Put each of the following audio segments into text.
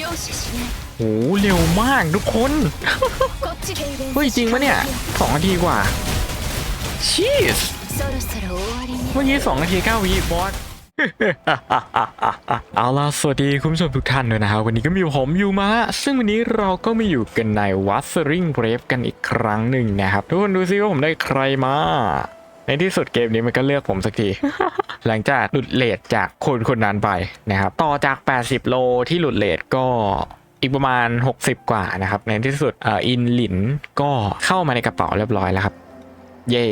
容赦しない โอ้โหเร็วมากทุกคน こっち敬礼 เฮ้ยจริงปะเนี่ยสองนาทีกว่าชีส そろそろ終わりに เมื่อกี้สองนาทีเก้าวิบอส เอาล่ะสวัสดีคุณผู้ชมทุกท่านด้วยนะครับ วันนี้ก็มีผมอยู่มา ซึ่งวันนี้เราก็มาอยู่กันในวัสริงเ a รฟกันอีกครั้งหนึ่งนะครับ ทุกคนดูซิว่าผมได้ใครมา ในที่สุดเกมนี้มันก็เลือกผมสักที หลังจากหลุดเลทจากคนคนนั้นไปนะครับ ต่อจาก 80 โลที่หลุดเลทก็อีกประมาณ 60 กว่านะครับ ในที่สุดเอ่ออินหลินก็เข้ามาในกระเป๋าเรียบร้อยแล้วครับ เย่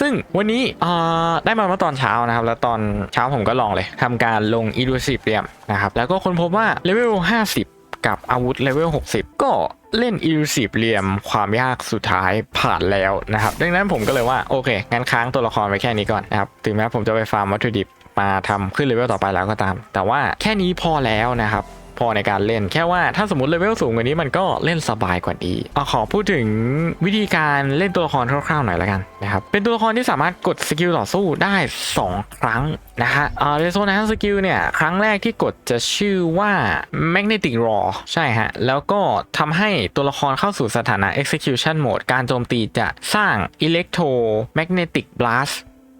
ซึ่งวันนี้เอ่อได้มาเมื่อตอนเช้านะครับ แล้วตอนเช้าผมก็ลองเลยทำการลงอีดูสิบเรียมนะครับ แล้วก็ค้นพบว่าเลเวล50 กับอาวุธเลเวล60 ก็ เล่นอิลูซีบเรียมความยากสุดท้ายผ่านแล้วนะครับ ดังนั้นผมก็เลยว่าโอเค งั้นค้างตัวละครไว้แค่นี้ก่อนนะครับ ถึงแม้ผมจะไปฟาร์มวัตถุดิบมาทำขึ้นเลเวลต่อไปแล้วก็ตาม แต่ว่าแค่นี้พอแล้วนะครับ พอในการเล่นแค่ว่าถ้าสมมติเลเวลสูงกว่านี้มันก็เล่นสบายกว่านี้เอาขอพูดถึงวิธีการเล่นตัวละครคร่าวๆหน่อยละกันนะครับเป็นตัวละครที่สามารถกดสกิลต่อสู้ได้ 2 ครั้งนะฮะเออเรโซนันสกิลเนี่ย ครั้งแรกที่กดจะชื่อว่า Magnetic Raw ใช่ฮะ แล้วก็ทำให้ตัวละครเข้าสู่สถานะ Execution Mode การโจมตีจะสร้าง Electromagnetic Blast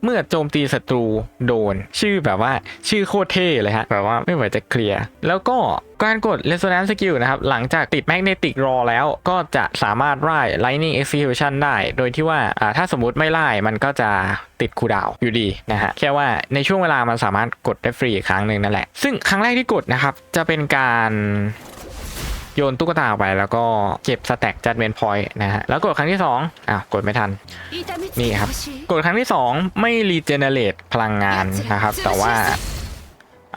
เมื่อโจมตีศัตรูโดน ชื่อแบบว่าชื่อโคตรเท่เลยฮะแบบว่าไม่ไหวจะเคลียร์ แล้วก็การกด Resonance Skill นะครับ หลังจากติด Magnetic Raw แล้วก็จะสามารถไล่ Lightning Execution ได้ โดยที่ว่าถ้าสมมติไม่ไล่มันก็จะติดคูดาวอยู่ดีนะฮะ แค่ว่าในช่วงเวลามันสามารถกดได้ฟรีอีกครั้งหนึ่งนั่นแหละ ซึ่งครั้งแรกที่กดนะครับ จะเป็นการ โยนตุ๊กตาไปแล้วก็เก็บสแต็กจัดเมนพอยต์นะฮะแล้วกดครั้งที่2อ้าวกดไม่ทันนี่ครับ กดครั้งที่ 2 ไม่รีเจเนเรตพลังงานนะครับ แต่ว่า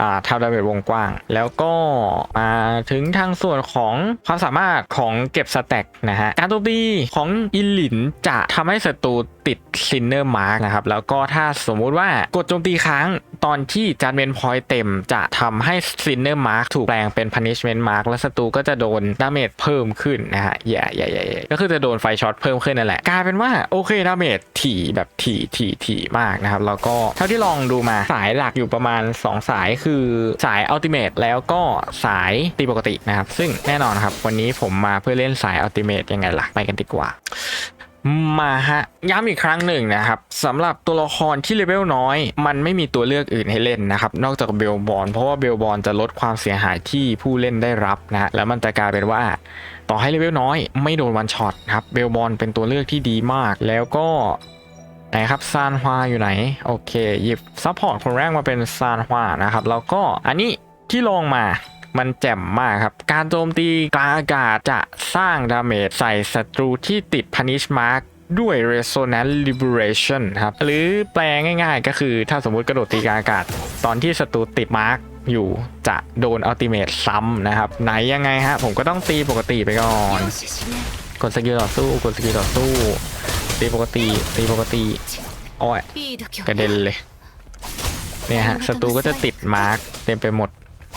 อ่าทำดาเมจวงกว้าง แล้วก็มาถึงทางส่วนของความสามารถของเก็บสแต็กนะฮะ การโจมตีของอินลินจะทำให้ศัตรู ติดซินเนอร์มาร์กนะครับ แล้วก็ถ้าสมมุติว่ากดโจมตีค้างตอนที่จัดเมนพอยต์เต็มจะทำให้ซินเนอร์มาร์กถูกแปลงเป็นพันิชเมนต์มาร์กและศัตรูก็จะโดนดาเมจเพิ่มขึ้นนะฮะแย่แย่แย่แย่ก็คือจะโดนไฟช็อตเพิ่มขึ้นนั่นแหละกลายเป็นว่าโอเคดาเมจถี่แบบถี่ถี่ถี่มากนะครับ แล้วก็เท่าที่ลองดูมาสายหลักอยู่ประมาณ 2 สายคือสายอัลติเมทแล้วก็สายตีปกตินะครับ ซึ่งแน่นอนครับวันนี้ผมมาเพื่อเล่นสายอัลติเมทยังไงล่ะไปกันดีกว่า มาฮะย้ำอีกครั้งหนึ่งนะครับสำหรับตัวละครที่เลเวลน้อย มันไม่มีตัวเลือกอื่นให้เล่นนะครับ นอกจากเบลบอลเพราะว่าเบลบอลจะลดความเสียหายที่ผู้เล่นได้รับนะแล้วมันจะกลายเป็นว่า ต่อให้เลเวลน้อย ไม่โดนวันช็อตครับเบลบอลเป็นตัวเลือกที่ดีมาก แล้วก็ไหนครับซานฮวาอยู่ไหนโอเคหยิบซัพพอร์ตคนแรกมาเป็นซานฮวานะครับแล้วก็อันนี้ที่ลองมา มันแจ่มมากครับ การโจมตีกลางอากาศจะสร้างดาเมจใส่ศัตรูที่ติดพ u n i s h mark ด้วย Resonance Liberation ครับ หรือแปลง่ายๆ ก็คือถ้าสมมุติกระโดดตีกลางอากาศ ตอนที่ศัตรูติดมาร์กอยู่จะโดนอัลติเมทซ้ำนะครับ ไหนยังไงฮะ ผมก็ต้องตีปกติไปก่อน กดสกิลต่อสู้กดสกิลต่อสู้ ตีปกติ ตีปกติอ้อยกระเด็นเลย เนี่ยฮะศัตรูก็จะติดมาร์กเต็มไปหมด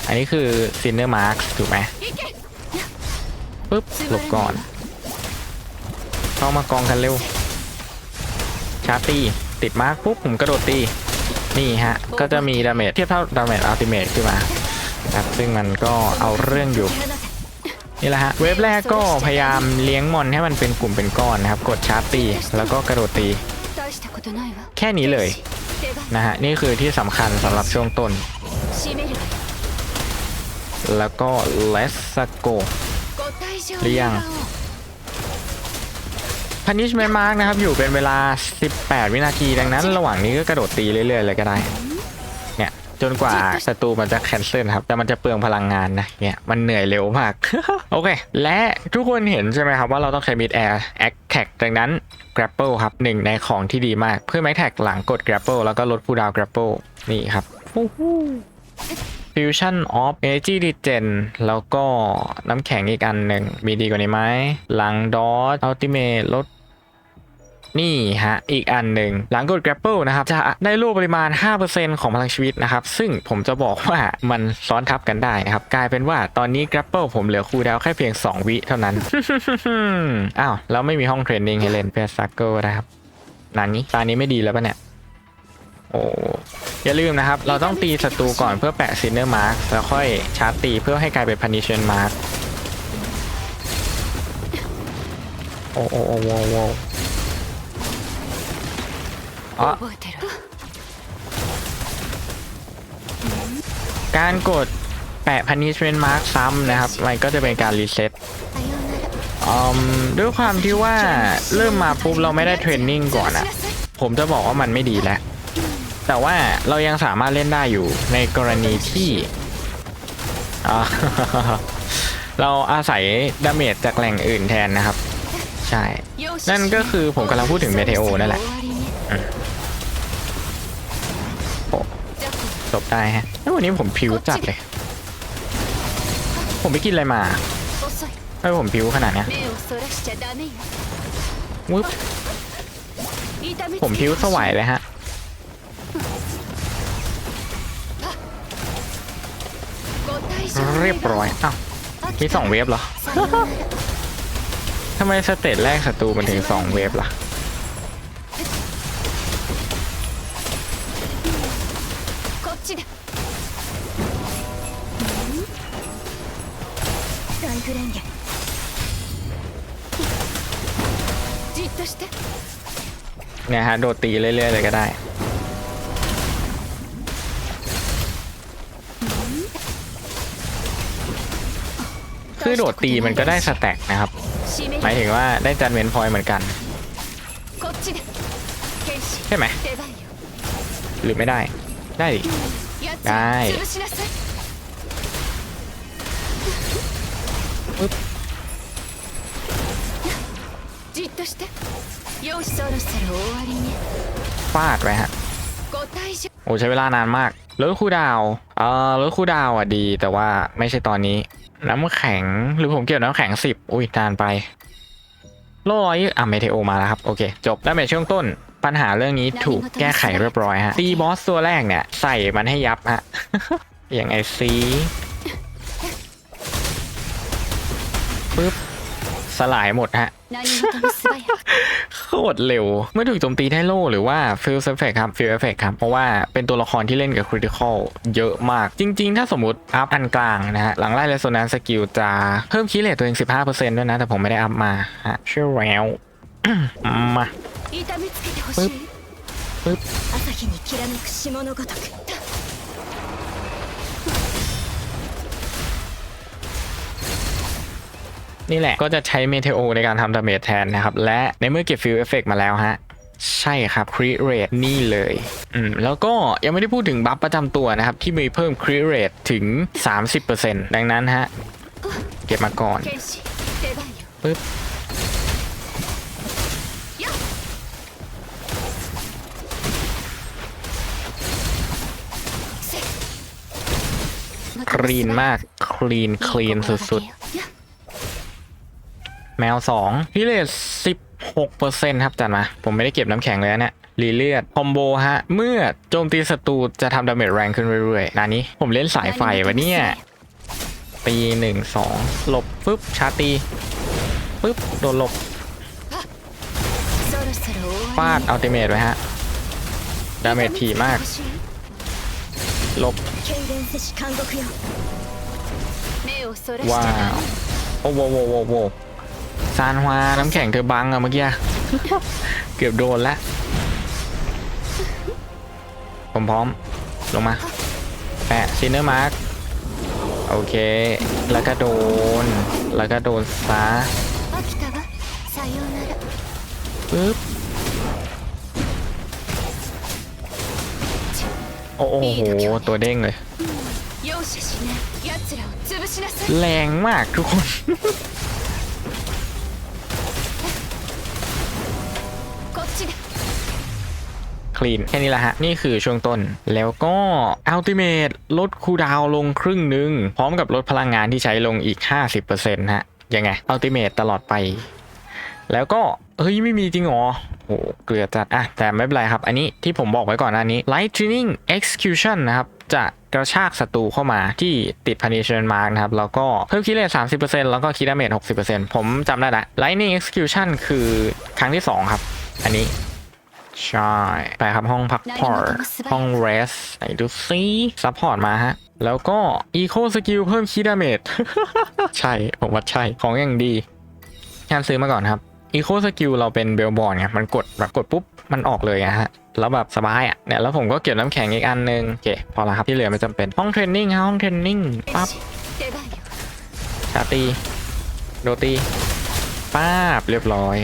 อันนี้คือซินเนอร์มาร์คถูกไหมปึ๊บหลบก่อน เข้ามากองกันเร็ว ชาร์ตีติดมาร์คปุ๊บผมกระโดดตี นี่ฮะ ก็จะมีดาเมจเทียบเท่าดาเมจอัลติเมทขึ้นมาครับซึ่งมันก็เอาเรื่องอยู่นี่แหละฮะเวฟแรกก็พยายามเลี้ยงมอนให้มันเป็นกลุ่มเป็นก้อนนะครับ กดชาร์ตี แล้วก็กระโดดตี แค่นี้เลยนะฮะนี่คือที่สำคัญสำหรับช่วงต้น แล้วก็ let's go หรือยังพนิชแมนมาร์กนะครับ อยู่เป็นเวลา 18 วินาทีดังนั้น ระหว่างนี้ก็กระโดดตีเรื่อยๆเลยก็ได้ เนี่ยจนกว่าศัตรูมันจะแคนเซิลครับ แต่มันจะเปลืองพลังงานนะเนี่ยมันเหนื่อยเร็วมาก โอเค และทุกคนเห็นใช่ไหมครับว่าเราต้องใช้มิดแอร์แอคแท็กดังนั้น grapple ครับหนึ่งในของที่ดีมาก เพื่อแม็กแท็กหลังกด grapple แล้วก็ลดผู้ดาว grapple นี่ครับ Fusion of Energy Regen แล้วก็น้ำแข็งอีกอันหนึ่ง มีดีกว่านี้ไหมหลังดอท Ultimate ลดนี่ฮะ อีกอันหนึ่งหลังกด Grapple นะครับ จะได้รูปปริมาณ 5%ของพลังชีวิตนะครับ ซึ่งผมจะบอกว่ามันซ้อนทับกันได้นะครับ กลายเป็นว่าตอนนี้ Grapple ผมเหลือคูลดาวแค่เพียง 2 วิเท่านั้น อ้าว แล้วไม่มีห้องเทรนนิ่งให้เล่นเพื่อซักเกิลนะครับนันนี้ตานี้ไม่ดีแล้วปะเนี่ย โอ้อย่าลืมนะครับ เราต้องตีศัตรูก่อนเพื่อแปะซินเนอร์มาร์กแล้วค่อยชาร์จตีเพื่อให้กลายเป็นพันิชเชนมาร์กโอ้โอ้โอ้โอ้โอ้อ๋อ 覚えてる การกดแปะ punishment mark ซ้ำนะครับ มันก็จะเป็นการรีเซ็ต さようなら อืมด้วยความที่ว่าเริ่มมาปุ๊บเราไม่ได้เทรนนิ่งก่อนอะผมจะบอกว่ามันไม่ดีแล้ว แต่ว่าเรายังสามารถเล่นได้อยู่ในกรณีที่เราอาศัยดาเมจจากแหล่งอื่นแทนนะครับ ใช่ นั่นก็คือผมกำลังพูดถึงเมเทโอนั่นแหละจบได้ฮะแล้ววันนี้ผมผิวจัดเลย ผมไปกินอะไรมาไม่ผมผิวขนาดนี้วึบผมผิวสวายเลยฮะ เรียบร้อยอ้าวมีสองเวฟเหรอ ทำไมสเตจแรกศัตรูมันถึงสองเวฟล่ะ เนี่ยฮะ โดดตีเรื่อยๆเลยก็ได้ คือโดดตีมันก็ได้สแต็กนะครับ หมายถึงว่าได้จันเวนพอยเหมือนกัน ใช่ไหม หรือไม่ได้ ได้ดิได้ฟาดไปฮะ โอ้ใช้เวลานานมาก รถคูลดาวน์เอ่อรถคูลดาวน์อะดี แต่ว่าไม่ใช่ตอนนี้ น้ำแข็งหรือผมเก็บน้ำแข็งสิบอุ้ยนานไปโลร้อยอะเมเทโอมาแล้วครับ โอเค จบแล้วเมทช่วงต้นปัญหาเรื่องนี้ถูกแก้ไขเรียบร้อยฮะตีบอสตัวแรกเนี่ย ใส่มันให้ยับฮะอย่างไอซีปึ๊บ สลายหมดฮะ โคตรเร็ว เมื่อถูกโจมตีได้โล่หรือว่าฟิลเอฟเฟกครับฟิลเอฟเฟกครับ เพราะว่าเป็นตัวละครที่เล่นกับคริติคอลเยอะมาก จริง ๆ ถ้าสมมติอัพอันกลางนะฮะ หลังไล่เลโซนันสกิลจะเพิ่มคีเลตตัวเอง 15%ด้วยนะ แต่ผมไม่ได้อัพมาฮะเชื่อแล้วมาปึ๊บปึ๊บ นี่แหละก็จะใช้เมเทโอในการทำดาเมจแทนนะครับ และในเมื่อเก็บฟิลเอฟเฟกมาแล้วฮะใช่ครับครีเรทนี่เลย อืม แล้วก็ยังไม่ได้พูดถึงบัฟประจำตัวนะครับ ที่มีเพิ่มครีเรทถึง 30%ดังนั้นฮะ เก็บมาก่อนปึ๊บคลีนมาก คลีน คลีนสุดๆ แมว2พิเลต16%ครับจัดมา ผมไม่ได้เก็บน้ำแข็งเลยนะรีเลียดคอมโบฮะ เมื่อโจมตีศัตรูจะทำดาเมจแรงขึ้นเรื่อยๆนานี้ผมเล่นสายไฟวะเนี่ยปีหนึ่งสองหลบปึ๊บชาตีปึ๊บโดนหลบฟาดอัลติเมทไว้ฮะ ดาเมจถี่มากหลบ ว้าว โอ้โหโว้โว้ ซานฮวาน้ำแข็งเธอบังอะเมื่อกี้ เกือบโดนแล้ว ผมพร้อม ลงมา แปะซินเนอร์มาร์กโอเค แล้วก็โดน แล้วก็โดนซาปึ๊บโอ้โห ตัวเด้งเลย แรงมากทุกคน คลีนแค่นี้แหละฮะ นี่คือช่วงต้น แล้วก็อัลติเม e ลดคูดาวลงครึ่งหนึ่งพร้อมกับลดพลังงานที่ใช้ลงอีก 50%ฮะ ยังไงอัลติเม e ตลอดไป แล้วก็เฮ้ย ไม่มีจริงเหรอโหเกลือจัด อะ แต่ไม่เป็นไรครับ อันนี้ที่ผมบอกไว้ก่อนหน้านี้ Lightning Execution นะครับ จะกระชากศัตรูเข้ามาที่ติด Punishment Mark นะครับ แล้วก็เพิ่มคิดเลท30%แล้วก็คิดดาเมจ60%ผมจำได้ละ Lightning Execution คือครั้งที่ 2 ครับ อันนี้ ใช่ ไปครับห้องพักผ่อนห้องเรสไหนดูซิซัพพอร์ตมาฮะ แล้วก็อีโคสกิลเพิ่มคีดาเมจใช่ ผมว่าใช่ของอย่างดีงานซื้อมาก่อนครับอีโคสกิลเราเป็นเบลบอลไงมันกดแบบกดปุ๊บ มันออกเลยอะฮะ แล้วแบบสบายอะเนี่ยแล้วผมก็เก็บน้ำแข็งอีกอันนึงโอเคพอละครับที่เหลือไม่จำเป็นห้องเทรนนิ่งห้องเทรนนิ่งปั๊บชาตีโดตีป้าบเรียบร้อย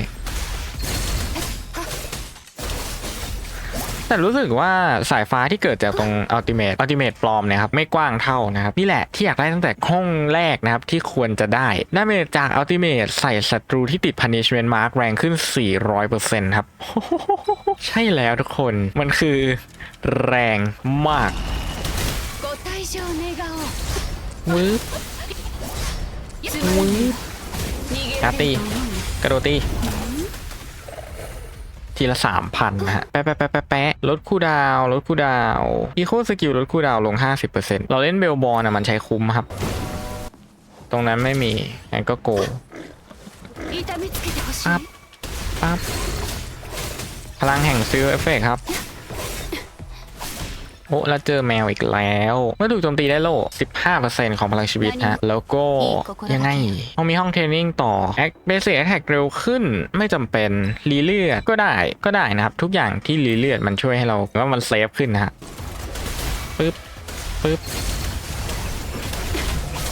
แต่รู้สึกว่าสายฟ้าที่เกิดจากตรงอัลติเมตอัลติเมตปลอมนะครับไม่กว้างเท่านะครับนี่แหละที่อยากได้ตั้งแต่ห้องแรกนะครับที่ควรจะได้ดาเมจจากอัลติเมตใส่ศัตรูที่ติด punishment mark แรงขึ้น 400%ครับใช่แล้วทุกคนมันคือแรงมากวืบวืบกระตีกระโดดตี ทีละสามพันนะฮะ แป๊ะแป๊ะแป๊ะแปะแปะลดคู่ดาวลดคู่ดาวอีโคสกิลลดคู่ดาวลง 50%เราเล่นเบลบอลนะมันใช้คุ้มครับ ตรงนั้นไม่มีงั้นก็โกปั๊บปั๊บพลังแห่งซิลเอฟเฟกครับ โอ้แล้วเจอแมวอีกแล้ว เมื่อถูกโจมตีได้โล่ 15%ของพลังชีวิตฮะ แล้วก็ยังไงห้องมีห้องเทรนนิ่งต่อแอคเบสิกแอคแท็กเร็วขึ้นไม่จำเป็นรีเลือดก็ได้ก็ได้นะครับ ทุกอย่างที่รีเลือดมันช่วยให้เราว่ามันเซฟขึ้นนะฮะปึ๊บปึ๊บ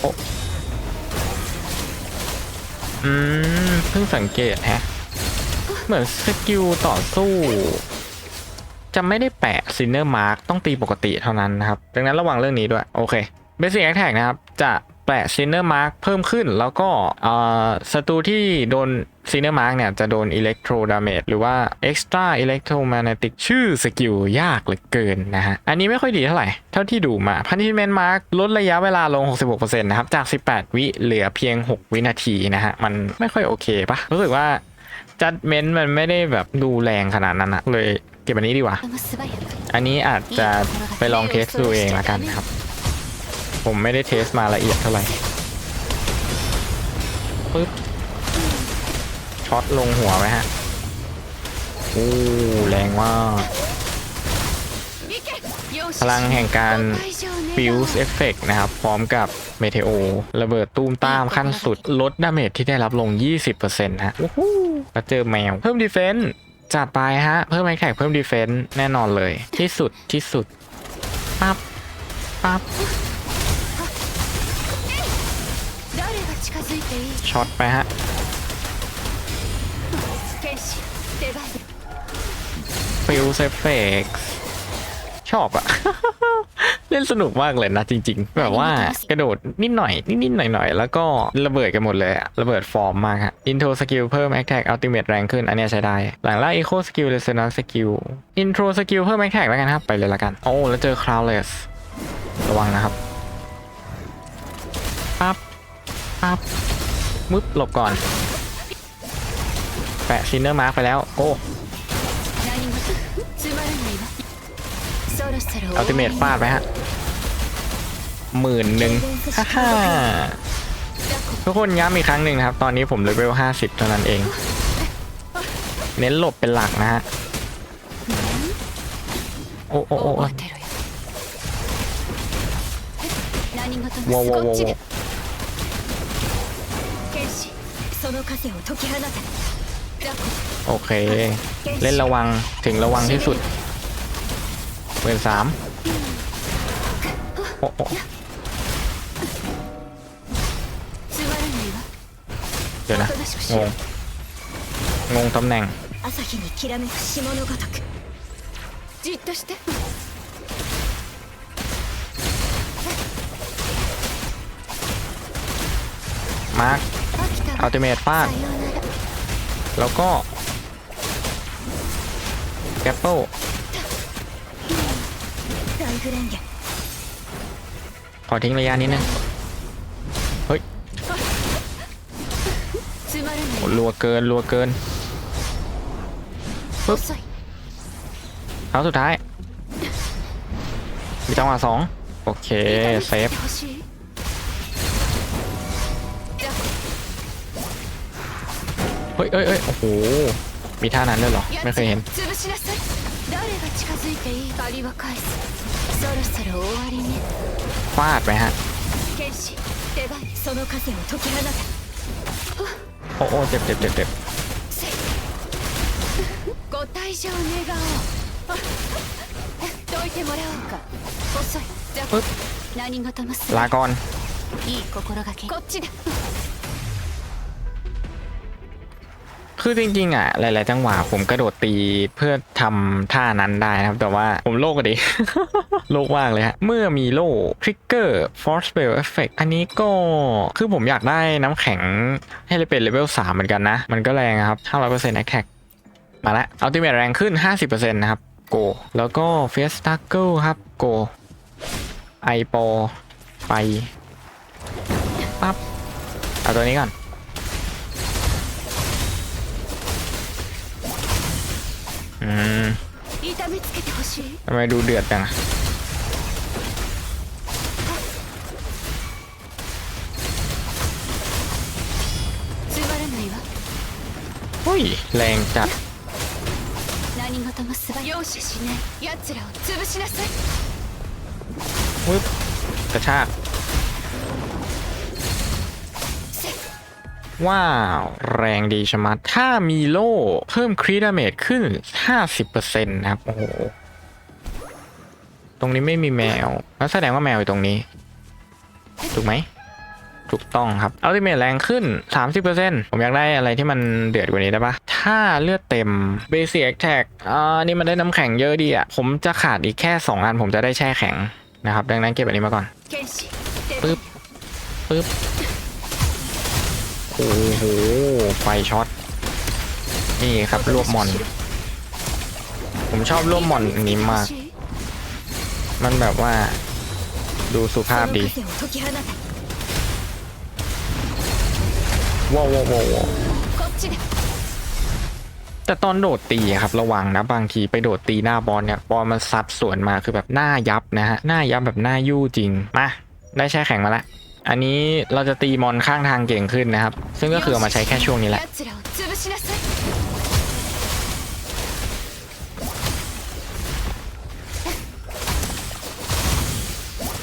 โอ้อืมเพิ่งสังเกตแฮะ เหมือนสกิลต่อสู้ จะไม่ได้แปะซินเนอร์มาร์กต้องตีปกติเท่านั้นนะครับ ดังนั้นระวังเรื่องนี้ด้วย โอเคเบสิ c แอคแท็กนะครับ จะแปะซินเนอร์มาร์กเพิ่มขึ้น แล้วก็ศัตรูที่โดนซินเนอร์มาร์กเนี่ยจะโดนอิเล็กโทรดาเมจหรือว่า Extra Electromagnetic ชื่อสกิลยากเหลือเกินนะฮะ อันนี้ไม่ค่อยดีเท่าไหร่ เท่าที่ดูมา Punishment Mark ลดระยะเวลาลง 66%นะครับ จาก 18 วิเหลือเพียง 6 วินาทีนะฮะ มันไม่ค่อยโอเคปะรู้สึกว่าจัดเมนต์มันไม่ได้แบบดูแรงขนาดนั้นอะเลย เก็บอันนี้ดีกว่า อันนี้อาจจะไปลองเทสดูเองละกันครับ ผมไม่ได้เทสมาละเอียดเท่าไหร่ปึ๊บช็อตลงหัวไหมฮะโอ้แรงมากพลังแห่งการฟิวส์เอฟเฟกนะครับ พร้อมกับเมเทโอระเบิดตูมตามขั้นสุด ลดดาเมจที่ได้รับลง 20%ฮะแล้วเจอแมว เพิ่มดีเฟนส์ จัดไปฮะ เพิ่มไอแท็กเพิ่มดีเฟนต์แน่นอนเลย ที่สุดที่สุดปั๊บปั๊บช็อตไปฮะฟิลเซฟเฟก ชอบอะ เล่นสนุกมากเลยนะจริง ๆ แบบว่ากระโดดนิดหน่อยนิดๆหน่อยๆ แล้วก็ระเบิดกันหมดเลยอะระเบิดฟอร์มมากฮะอินโทรสกิลเพิ่มแอคแท็กอัลติเมทแรงขึ้น อันเนี้ยใช้ได้ หลังล่าอีโคสกิลเลเซนสกิลอินโทรสกิลเพิ่มแอคแท็กแล้วกันครับ ไปเลยละกัน โอ้แล้วเจอคราวเลสระวังนะครับปั๊บปั๊บมึบหลบก่อน แปะซินเนอร์มาร์กไปแล้วโอ้ อัลติเมทฟาดไปฮะหมื่นหนึ่งฮ่าทุกคนย้ำอีกครั้งหนึ่งนะครับ ตอนนี้ผมเลเวลห้าสิบเท่านั้นเอง เน้นหลบเป็นหลักนะฮะ โอ้โอ้โอ้ว้าวว้าวโอเค เล่นระวังถึงระวังที่สุด เวฟสามเดี๋ยวนะ งง งงตำแหน่งมาร์คอัลติเมตฟาดแล้วก็แกปเปิล ขอทิ้งระยะนี้นึงเฮ้ยโหรัวเกินรัวเกินปึ๊บเท้าสุดท้ายมีจังหวะสองโอเคเซฟเฮ้ยเอ้ยเอ้ยโอ้โห มีท่านั้นด้วยเหรอ ไม่เคยเห็น 潰しなさい誰が近づいていい借りは返すそろそろ終わりね ฟาดไหมฮะ 剣士手番その風を解き放て โอ้โอ้เจ็บเจ็บเจ็บเจ็บ せいご退場願おうどいてもらおうか遅いじゃปึ๊บ 何事もす ลาก่อน いい心がけこっちだ คือจริงๆอะหลายๆจังหวะผมกระโดดตีเพื่อทำท่านั้นได้นะครับ แต่ว่าผมโลกดิโลกมากเลยฮะเมื่อมีโล่ทริกเกอร์ฟอร์สเ l ลเอฟเฟกอันนี้ก็คือผมอยากได้น้ำแข็งให้เป็นเลเวล3เหมือนกันนะ มันก็แรงอะครับ500% attack มาแล้วอัลติเม e แรงขึ้น 50%นะครับ โก แล้วก็เฟสตักเกิลครับ โก ไอปอไป ปั๊บ เอาตัวนี้ก่อน ทำไมดูเดือดจังอุ้ย แรงจัดโอ้ยกระชาก ว้าว แรงดีชะมัด ถ้ามีโล่เพิ่มครีดาเมจขึ้น 50%นะครับ โอ้โห ตรงนี้ไม่มีแมว แล้วแสดงว่าแมวอยู่ตรงนี้ ถูกไหม ถูกต้องครับเอาที่เมทแรงขึ้น 30%ผมอยากได้อะไรที่มันเดือดกว่านี้ได้ปะถ้าเลือดเต็มเบสิกแท็กอ่านี่มันได้น้ำแข็งเยอะดีอะผมจะขาดอีกแค่ 2 อัน ผมจะได้แช่แข็งนะครับ ดังนั้นเก็บอันนี้มาก่อนปึ๊บปึ๊บ โอ้โหไฟช็อต นี่ครับรวบมอน ผมชอบรวบมอนนี้มาก มันแบบว่า ดูสุภาพดีว้าวว้าวว้แต่ตอนโดดตีครับระวังนะบางทีไปโดดตีหน้าบอลเนี่ยบอลมันซัดสวนมาคือแบบหน้ายับนะฮะหน้ายับแบบหน้ายู่จริงมาได้แช่แข็งมาละ อันนี้เราจะตีมอนข้างทางเก่งขึ้นนะครับ ซึ่งก็คือเอามาใช้แค่ช่วงนี้แหละ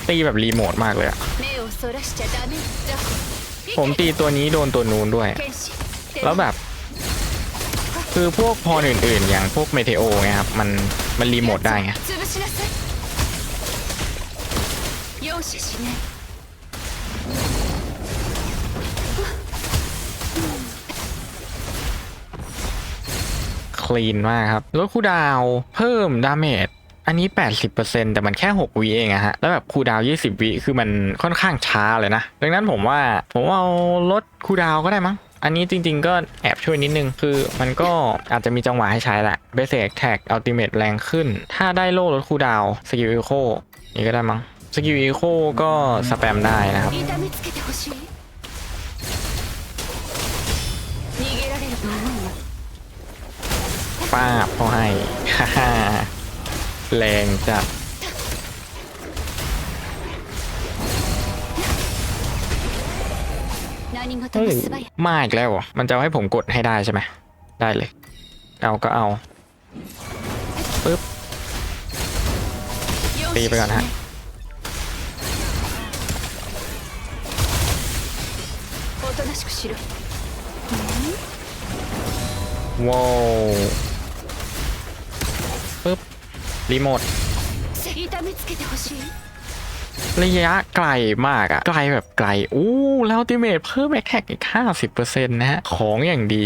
ตีแบบรีโมทมากเลยอะผมตีตัวนี้โดนตัวนูนด้วย แล้วแบบ คือพวกพออื่นๆ อย่างพวกเมเทโอไงครับ มันมันรีโมทได้ไง ลีนมากครับลดคูดาวเพิ่มดาเมจอันนี้ 80%แต่มันแค่ 6วิเองอะฮะ แล้วแบบคูดาว 20 วิคือมันค่อนข้างช้าเลยนะ ดังนั้นผมว่าผมเอาลดคูดาวก็ได้มั้ง อันนี้จริง ๆ ก็แอบช่วยนิดนึง คือมันก็อาจจะมีจังหวะให้ใช้แหละ Basic Attack Ultimate แรงขึ้น ถ้าได้โล่ลดคูดาวสกิลอีโคนี่ก็ได้มั้งสกิลอีโคก็สแปมได้นะครับ ป้าเขาให้ฮ่าแรงจัดมาอีกแล้วมันจะให้ผมกดให้ได้ใช่ไหมได้เลย เอาก็เอาปึ๊บตีไปก่อนฮะว้าว รีโมทระยะไกลมากอะไกลแบบไกล อู้ แล้วติเมทเพิ่มแบ็คแท็กอีก 50%นะฮะ ของอย่างดี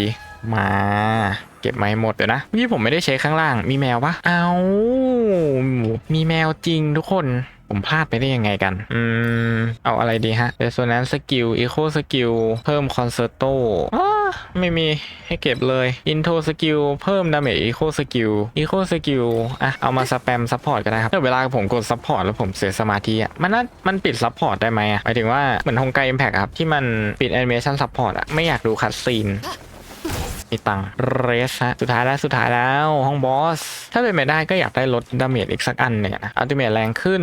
มา เก็บมาให้หมดเดี๋ยวนะพี่ผมไม่ได้ใช้ข้างล่าง มีแมวปะเอามีแมวจริงทุกคนผมพลาดไปได้ยังไงกัน อืม เอาอะไรดีฮะเรสโซแนนสกิลอีโคสกิลเพิ่มคอนเสิร์โต ไม่มีให้เก็บเลย Intro Skill เพิ่ม Damage Echo Skill Echo Skill อะเอามาสแปมซัพพอร์ตก็ได้ครับแต่เวลาผมกดซัพพอร์ตแล้วผมเสียสมาธิอะมันน่ามันปิดซัพพอร์ตได้ไหมอะหมายถึงว่าเหมือนฮงไกอิมแพกครับที่มันปิดแอนิเมชันซัพพอร์ตอะไม่อยากดูคัดซีนมีตังเรสฮะสุดท้ายแล้วสุดท้ายแล้วห้องบอส ถ้าเป็นไม่ได้ก็อยากได้ลดดาเมจอีกสักอันเนี่ยนะอัลติเมทแรงขึ้น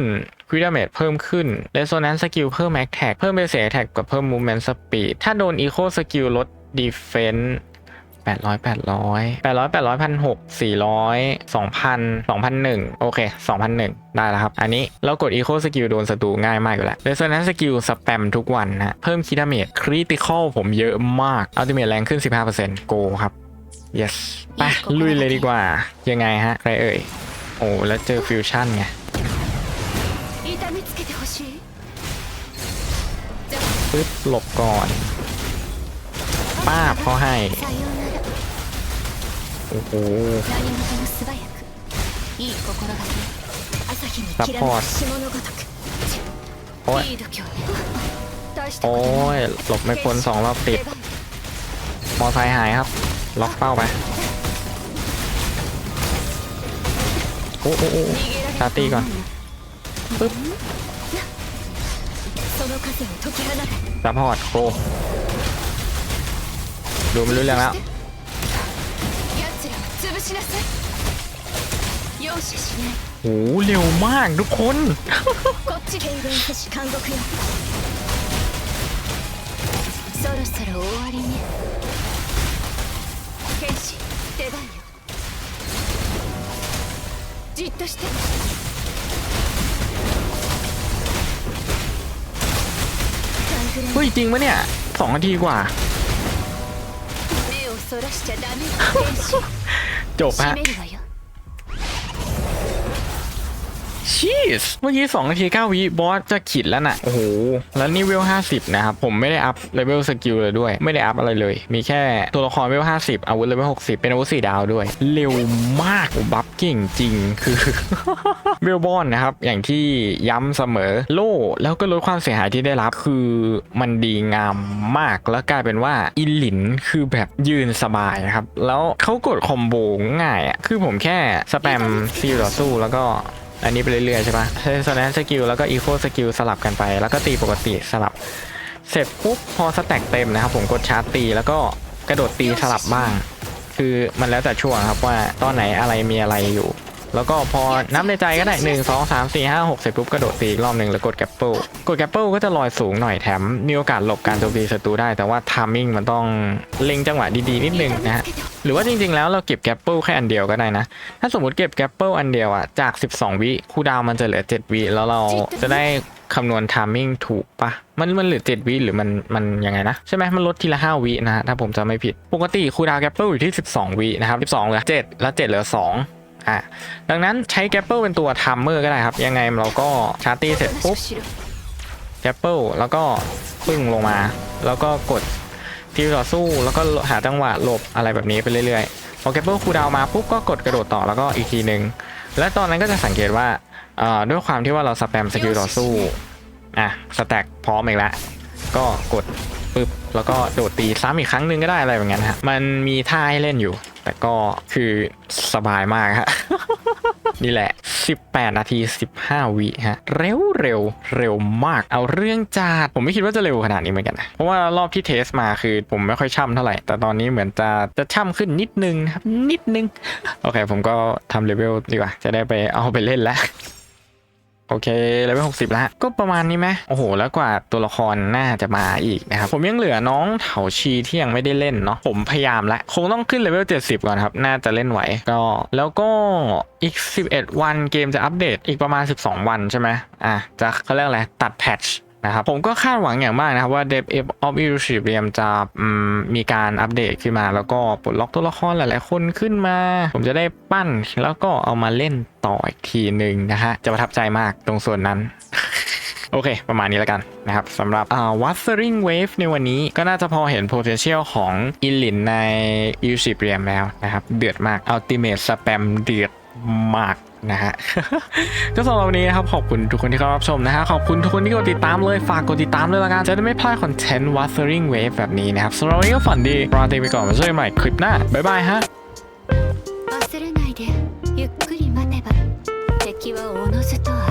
ควิดาเมจเพิ่มขึ้นเรโซแนนซ์สกิลเพิ่มแอคแท็กเพิ่มเบสแท็กกับเพิ่มมูเมนต์สปีดถ้าโดนอีโคสกิลลด ดีเฟนส์แปดร้อยแปดร้อยแปดร้อยแปดร้อยพันหกสี่ร้อยสองพันสองพันหนึ่งโอเคสองพันหนึ่งได้แล้วครับ อันนี้เรากดอีโคสกิลโดนศัตรูง่ายมากอยู่แล้วเรสซนัสสกิลสแปมทุกวันนะเพิ่มคีดาเมจคริติคอลผมเยอะมากอัลติเมทแรงขึ้นสิบห้าเปอร์เซ็นต์โกครับ yes ไปลุยเลยดีกว่า ยังไงฮะ ใครเอ่ย โอ้ แล้วเจอฟิวชั่นไงปึ๊บหลบก่อน ป้าบเขาให้ โอ้โหซัพพอร์ตโอ้ยโอ้ยหลบไม่พ้นสองรอบติด มอไซค์หายครับ ล็อกเป้าไป โอ้โหชาตี้ก่อนปึ๊บซัพพอร์ตโก ดูไม่รู้เรื่องแล้ว 奴らを潰しなさい容赦しない โอ้โหเร็วมากทุกคน こっち軽減せし監獄よそろそろ終わりね剣士出番よじっとしてタングレ เฮ้ย จริงปะเนี่ยสองนาทีกว่า 目 をそらしちゃダメよ剣士 จบ 閉 ฮะ めるわよ ชีสเมื่อกี้2นาที9วิบอสจะขีดแล้วน่ะ โอ้โห แล้วนี่เวล 50 นะครับ ผมไม่ได้อัพเลเวลสกิลเลยด้วย ไม่ได้อัพอะไรเลย มีแค่ตัวละครเวล 50 อาวุธเลเวล 60 เป็นอาวุธ4ดาวด้วย เร็วมากโอ้บัฟเก่งจริงคือเวลบอนนะครับ อย่างที่ย้ำเสมอโล่แล้วก็ลดความเสียหายที่ได้รับคือมันดีงามมากแล้วกลายเป็นว่าอินหลินคือแบบยืนสบายนะครับ แล้วเขากดคอมโบง่ายอะคือผมแค่สแปมซีต่อสู้แล้วก็ อันนี้ไปเรื่อยๆใช่ปะใช้สแนสกิลแล้วก็อีโคสกิลสลับกันไป แล้วก็ตีปกติสลับ เสร็จปุ๊บพอสแต็กเต็มนะครับผมกดชาร์จตีแล้วก็กระโดดตีสลับบ้าง คือมันแล้วแต่ช่วงครับว่าตอนไหนอะไรมีอะไรอยู่ แล้วก็พอนับในใจก็ได้ 1 2 3 4 5 6เสร็จปุ๊บกระโดดตีอีกรอบหนึ่งแล้วกดแกปเปิลกดแกปเปิลก็จะลอยสูงหน่อยแถม มีโอกาสหลบการโจมตีศัตรูได้ แต่ว่าทามมิ่งมันต้องเล็งจังหวะดีๆนิดนึงนะฮะ หรือว่าจริงๆแล้วเราเก็บแกปเปิลแค่อันเดียวก็ได้นะ ถ้าสมมติเก็บแกปเปิลอันเดียวอะจาก 12 วิคูดาวมันจะเหลือ 7 วิแล้วเราจะได้คำนวณทามมิ่งถูกปะมันมันเหลือ 7 วิหรือมันมันยังไงนะ ใช่ไหมมันลดทีละ 5 วินะฮะถ้าผมจำไม่ผิด ปกติคูดาวแกปเปิลอยู่ที่ 12 วินะครับ 12 เหลือ 7 แล้ว 7 เหลือ 2 อะดังนั้นใช้แกปเปิลเป็นตัวทัมเมอร์ก็ได้ครับ ยังไงเราก็ชาร์ตี้เสร็จปุ๊บแกปเปิลแล้วก็ปึ้งลงมา แล้วก็กดทีต่อสู้แล้วก็หาจังหวะหลบอะไรแบบนี้ไปเรื่อยๆพอแกปเปิลคูดาวมาปุ๊บก็กดกระโดดต่อแล้วก็อีกทีหนึ่งและตอนนั้นก็จะสังเกตว่าด้วยความที่ว่าเราสแปมสกิลต่อสู้อะสแต็กพร้อมอีกแล้วก็กดปึ๊บแล้วก็โดดตีซ้ำอีกครั้งหนึ่งก็ได้อะไรแบบนั้นฮะมันมีท่าให้เล่นอยู่ แต่ก็คือสบายมากฮะ นี่แหละ 18 นาที 15 วิฮะ เร็วเร็วเร็วมาก เอาเรื่องจัดผมไม่คิดว่าจะเร็วขนาดนี้เหมือนกันนะ เพราะว่ารอบที่เทสมาคือผมไม่ค่อยช่ำเท่าไหร่ แต่ตอนนี้เหมือนจะจะช่ำขึ้นนิดนึงนะครับ นิดนึง โอเค ผมก็ทำเลเวลดีกว่า จะได้ไปเอาไปเล่นแล้ว โอเคเลเวล60แล้วก็ประมาณนี้ไหมโอ้โห แล้วกว่าตัวละครน่าจะมาอีกนะครับ ผมยังเหลือน้องเถาชีที่ยังไม่ได้เล่นเนาะผมพยายามแล้วคงต้องขึ้นเลเวล70ก่อนครับ น่าจะเล่นไหวก็แล้วก็อีก 11 วันเกมจะอัปเดตอีกประมาณ 12 วันใช่ไหมอะจะเขาเรียกอะไรตัดแพทช นะครับผมก็คาดหวังอย่างมากนะครับว่า Dev of Illusion จะมมีการอัปเดตขึ้นมา แล้วก็ปลดล็อกตัวละครหลาย ๆ คนขึ้นมา ผมจะได้ปั้นแล้วก็เอามาเล่นต่ออีกทีหนึ่งนะฮะ จะประทับใจมากตรงส่วนนั้นโอเค ประมาณนี้แล้วกันนะครับสำหรับอ่า Wuthering Wave ในวันนี้ก็น่าจะพอเห็น potential ของอิลินใน u s h i p r i a m แล้วนะครับ เดือดมาก Ultimate Spam เดือดมาก นะฮะ ก็สำหรับวันนี้นะครับ ขอบคุณทุกคนที่เข้ารับชมนะฮะ ขอบคุณทุกคนที่กดติดตามเลย ฝากกดติดตามด้วยละกัน จะได้ไม่พลาดคอนเทนต์ Wuthering Wave แบบนี้นะครับสำหรับวันนี้ก็ฝันดีรอตีไปก่อนมาเจอกันใหม่คลิปหน้า บ๊ายบายฮะ 忘れないでゆっくり待てば敵はおのずと現れる